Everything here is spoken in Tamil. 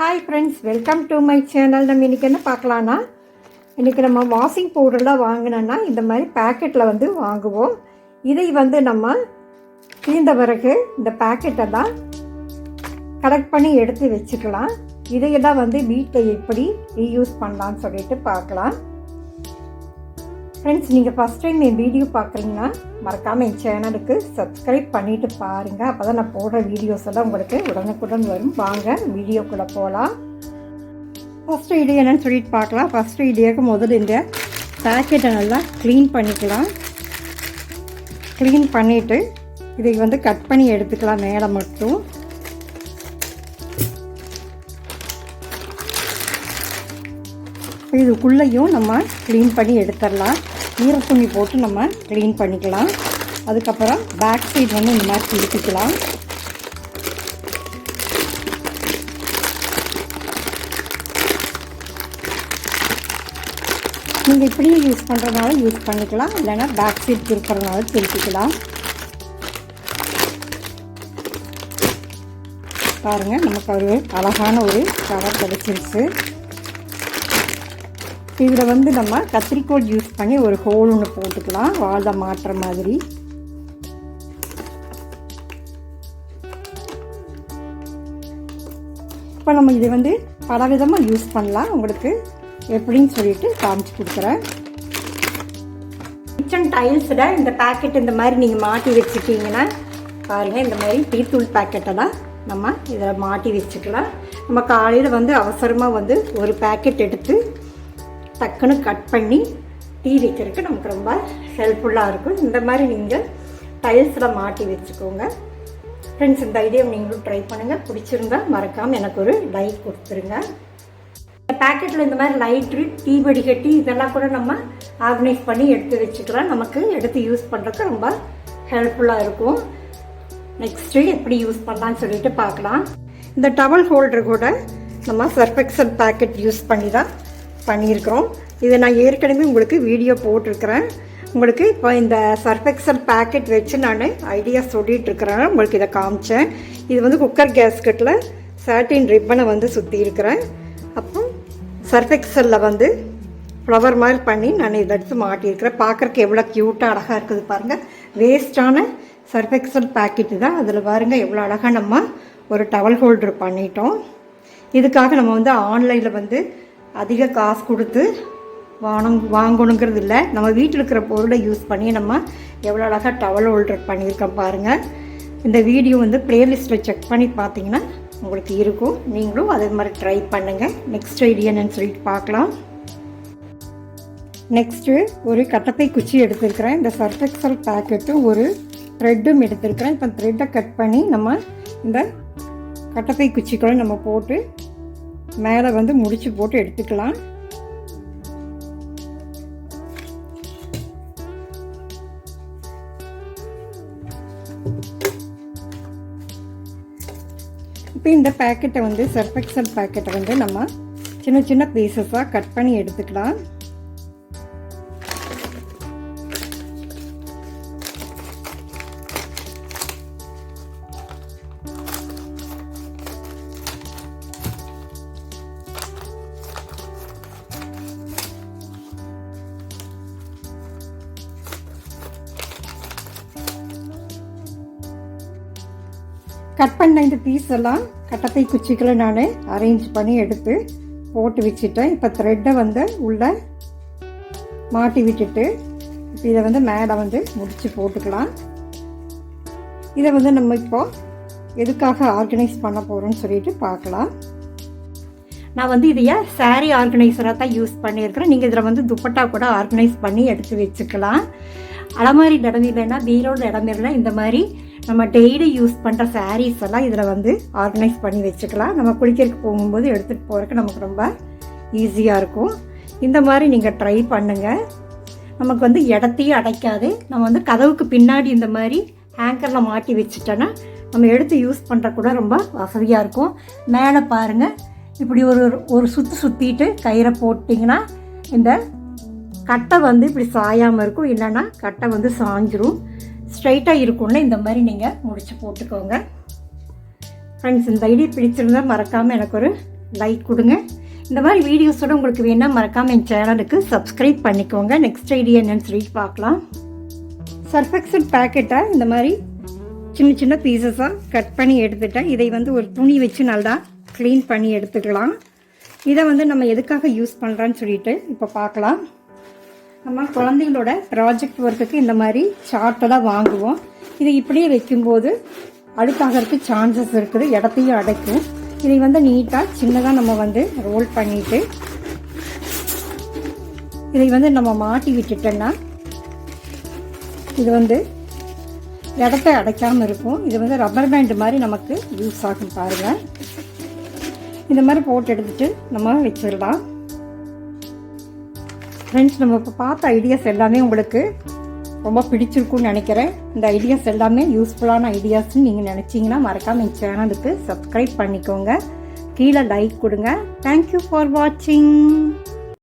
Hi friends welcome to my channel நம்ம இன்றைக்கி என்ன பார்க்கலான்னா இன்றைக்கி நம்ம வாஷிங் பவுடர்லாம் வாங்கினோன்னா இந்த மாதிரி பேக்கெட்டில் வந்து வாங்குவோம். இதை வந்து நம்ம தீர்ந்த பிறகு இந்த பேக்கெட்டெல்லாம் கலெக்ட் பண்ணி எடுத்து வச்சுக்கலாம். இதையெல்லாம் வந்து வீட்டில் எப்படி ரீயூஸ் பண்ணலான்னு சொல்லிட்டு பார்க்கலாம். ஃப்ரெண்ட்ஸ் நீங்கள் ஃபஸ்ட் டைம் என் வீடியோ பார்க்குறீங்கன்னா மறக்காமல் என் சேனலுக்கு சப்ஸ்கிரைப் பண்ணிவிட்டு பாருங்கள் அப்போ தான் நான் போடுற வீடியோஸ் எல்லாம் உங்களுக்கு உடனுக்குடன் வரும். வாங்க வீடியோக்குள்ளே போகலாம் ஃபஸ்ட்டு ஐடியா என்னென்னு சொல்லிட்டு பார்க்கலாம். ஃபஸ்ட்டு ஐடியாவுக்கு முதல்ல இந்த பேக்கெட்டை நல்லா க்ளீன் பண்ணிக்கலாம். க்ளீன் பண்ணிவிட்டு இதை வந்து கட் பண்ணி எடுத்துக்கலாம் மேலே மட்டும். இதுக்குள்ளேயும் நம்ம க்ளீன் பண்ணி எடுத்துடலாம். ஈரத்துணி போட்டு நம்ம க்ளீன் பண்ணிக்கலாம். அதுக்கப்புறம் பேக் சைட் வந்து இந்த மாதிரி திருப்பிக்கலாம். நீங்கள் இப்படியும் யூஸ் பண்ணுறதுனால யூஸ் பண்ணிக்கலாம். இல்லைன்னா பேக் சைட் திருப்புறதுனால திருப்பிக்கலாம். பாருங்கள் நமக்கு ஒரு அழகான ஒரு கலர் கிடச்சிருச்சு. இதில் வந்து நம்ம கத்திரிக்கோல் யூஸ் பண்ணி ஒரு ஹோல் ஒன்று போட்டுக்கலாம். வாழை மாட்டுற மாதிரி. இப்போ நம்ம இதை வந்து பலவிதமாக யூஸ் பண்ணலாம். உங்களுக்கு எப்படின்னு சொல்லிட்டு காமிச்சு கொடுக்குறேன். கிச்சன் டைல்ஸில் இந்த பேக்கெட் இந்த மாதிரி நீங்கள் மாட்டி வச்சுட்டீங்கன்னா பாருங்கள் இந்த மாதிரி டீத்தூள் பேக்கெட்டெல்லாம் நம்ம இதில் மாட்டி வச்சுக்கலாம். நம்ம காலையில் வந்து அவசரமாக வந்து ஒரு பேக்கெட் எடுத்து டக்குன்னு கட் பண்ணி டீ வைக்கிறதுக்கு நமக்கு ரொம்ப ஹெல்ப்ஃபுல்லாக இருக்கும். இந்த மாதிரி நீங்கள் டைல்ஸில் மாட்டி வச்சுக்கோங்க. ஃப்ரெண்ட்ஸ் இந்த ஐடியா நீங்களும் ட்ரை பண்ணுங்கள் பிடிச்சிருந்தா மறக்காமல் எனக்கு ஒரு லைக் கொடுத்துருங்க. இந்த பேக்கெட்டில் இந்த மாதிரி லைட்ரு டீ வடிகட்டி இதெல்லாம் கூட நம்ம ஆர்கனைஸ் பண்ணி எடுத்து வச்சுக்கலாம். நமக்கு எடுத்து யூஸ் பண்ணுறதுக்கு ரொம்ப ஹெல்ப்ஃபுல்லாக இருக்கும். நெக்ஸ்ட்டு எப்படி யூஸ் பண்ணலான்னு சொல்லிட்டு பார்க்கலாம். இந்த டவல் ஹோல்டர் கூட நம்ம சர்ஃபெக்சல் பேக்கெட் யூஸ் பண்ணி தான் பண்ணியிருக்கிறோம். இதை நான் ஏற்கனவே உங்களுக்கு வீடியோ போட்டிருக்கிறேன். உங்களுக்கு இப்போ இந்த சர்ஃபெக்சல் பேக்கெட் வச்சு நான் ஐடியா சொல்லிகிட்ருக்கிறேன் உங்களுக்கு இதை காமிச்சேன். இது வந்து குக்கர் கேஸ்கெட்டில் சாட்டின் ரிப்பனை வந்து சுற்றி இருக்கிறேன் அப்போ சர்ஃபெக்சலில் வந்து ஃப்ளவர் மாதிரி பண்ணி நான் இதை எடுத்து மாட்டியிருக்கிறேன். பார்க்குறக்கு எவ்வளோ க்யூட்டாக அழகாக இருக்குது பாருங்கள் வேஸ்ட்டான சர்ஃபெக்சல் பேக்கெட்டு தான். அதில் பாருங்கள் எவ்வளோ அழகாக நம்ம ஒரு டவல் ஹோல்டர் பண்ணிட்டோம். இதுக்காக நம்ம வந்து ஆன்லைனில் வந்து அதிக காசு கொடுத்து வாணும் வாங்கணுங்கிறது இல்லை நம்ம வீட்டில் இருக்கிற பொருளை யூஸ் பண்ணி நம்ம எவ்வளோ அழகாக டவல் ஹோல்டர் பண்ணியிருக்கோம் பாருங்கள் இந்த வீடியோ வந்து ப்ளேலிஸ்ட்டில் செக் பண்ணி பார்த்தீங்கன்னா உங்களுக்கு இருக்கும். நீங்களும் அதே மாதிரி ட்ரை பண்ணுங்கள் நெக்ஸ்ட் ஐடியா என்னன்னு சொல்லிட்டு பார்க்கலாம். நெக்ஸ்ட்டு ஒரு கட்டப்பை குச்சி எடுத்துருக்குறேன். இந்த சர்ஃபெக்சல் பேக்கெட்டும் ஒரு த்ரெட்டும் எடுத்துருக்குறேன். இப்போ த்ரெட்டை கட் பண்ணி நம்ம இந்த கட்டப்பை குச்சிக்குள்ளே நம்ம போட்டு மேலே வந்து முடிச்சு போட்டு எடுத்துக்கலாம். இப்போ இந்த பேக்கெட்டை வந்து சர்ஃபெக்சல் பேக்கெட்டை வந்து நம்ம சின்ன சின்ன பீசஸாக கட் பண்ணி எடுத்துக்கலாம். கட் பண்ண இந்த பீஸ் எல்லாம் கட்டத்தை குச்சிகளை நான் அரேஞ்ச் பண்ணி எடுத்து போட்டு வச்சுட்டேன். இப்போ த்ரெட்டை வந்து உள்ளே மாட்டி விட்டுட்டு இப்போ இதை வந்து மேலே வந்து முடித்து போட்டுக்கலாம். இதை வந்து நம்ம இப்போது எதுக்காக ஆர்கனைஸ் பண்ண போகிறோம்னு சொல்லிட்டு பார்க்கலாம். நான் வந்து இதைய சாரீ ஆர்கனைசராக தான் யூஸ் பண்ணியிருக்கிறேன். நீங்கள் இதில் வந்து துப்பட்டா கூட ஆர்கனைஸ் பண்ணி எடுத்து வச்சுக்கலாம். அலமாரி இடம் இல்லைன்னா பீரோட இடம் இல்லைன்னா இந்த மாதிரி நம்ம டெய்லி யூஸ் பண்ணுற சாரீஸ் எல்லாம் இதில் வந்து ஆர்கனைஸ் பண்ணி வச்சுக்கலாம். நம்ம குளிக்கிறதுக்கு போகும்போது எடுத்துகிட்டு போகிறதுக்கு நமக்கு ரொம்ப ஈஸியாக இருக்கும். இந்த மாதிரி நீங்கள் ட்ரை பண்ணுங்கள் நமக்கு வந்து இடத்தையும் அடைக்காது. நம்ம வந்து கதவுக்கு பின்னாடி இந்த மாதிரி ஹேங்கரில் மாட்டி வச்சுட்டோன்னா நம்ம எடுத்து யூஸ் பண்ணுற கூட ரொம்ப வசதியாக இருக்கும். மேலே பாருங்கள் இப்படி ஒரு ஒரு சுற்று சுற்றிட்டு கயிறை போட்டிங்கன்னா இந்த கட்டை வந்து இப்படி சாயாமல் இருக்கும். இல்லைன்னா கட்டை வந்து சாஞ்சிரும். ஸ்ட்ரைட்டாக இருக்கும்ல இந்த மாதிரி நீங்கள் முடிச்சு போட்டுக்கோங்க. ஃப்ரெண்ட்ஸ் இந்த ஐடியா பிடிச்சிருந்தா மறக்காமல் எனக்கு ஒரு லைக் கொடுங்க. இந்த மாதிரி வீடியோஸோட உங்களுக்கு வேணால் மறக்காமல் என் சேனலுக்கு சப்ஸ்கிரைப் பண்ணிக்கோங்க. நெக்ஸ்ட் ஐடியா என்னன்னு சொல்லிட்டு பார்க்கலாம். சர்ஃபெக்சல் பேக்கெட்டை இந்த மாதிரி சின்ன சின்ன பீசஸாக கட் பண்ணி எடுத்துட்டேன். இதை வந்து ஒரு துணி வச்சு நல்லா க்ளீன் பண்ணி எடுத்துக்கலாம். இதை வந்து நம்ம எதுக்காக யூஸ் பண்ணுறான்னு சொல்லிட்டு இப்போ பார்க்கலாம். நம்ம குழந்தைங்களோட ப்ராஜெக்ட் ஒர்க்குக்கு இந்த மாதிரி சார்ட்டெல்லாம் வாங்குவோம். இதை இப்படியே வைக்கும்போது அழுக்காகிறதுக்கு சான்சஸ் இருக்குது இடத்தையும் அடைக்கும். இதை வந்து நீட்டாக சின்னதாக நம்ம வந்து ரோல் பண்ணிவிட்டு இதை வந்து நம்ம மாட்டி விட்டுட்டோன்னா இது வந்து இடத்த அடைக்காமல் இருக்கும். இது வந்து ரப்பர் பேண்டு மாதிரி நமக்கு யூஸ் ஆகும் பாருங்கள் இந்த மாதிரி போட்டு எடுத்துட்டு நம்ம வச்சிடலாம். ஃப்ரெண்ட்ஸ் நம்ம இப்போ பார்த்த ஐடியாஸ் எல்லாமே உங்களுக்கு ரொம்ப பிடிச்சிருக்கும்னு நினைக்கிறேன். இந்த ஐடியாஸ் எல்லாமே யூஸ்ஃபுல்லான ஐடியாஸ்னு நீங்கள் நினச்சிங்கன்னா மறக்காமல் என் சேனலுக்கு சப்ஸ்கிரைப் பண்ணிக்கோங்க. கீழே லைக் கொடுங்க. தேங்க்யூ ஃபார் வாட்சிங்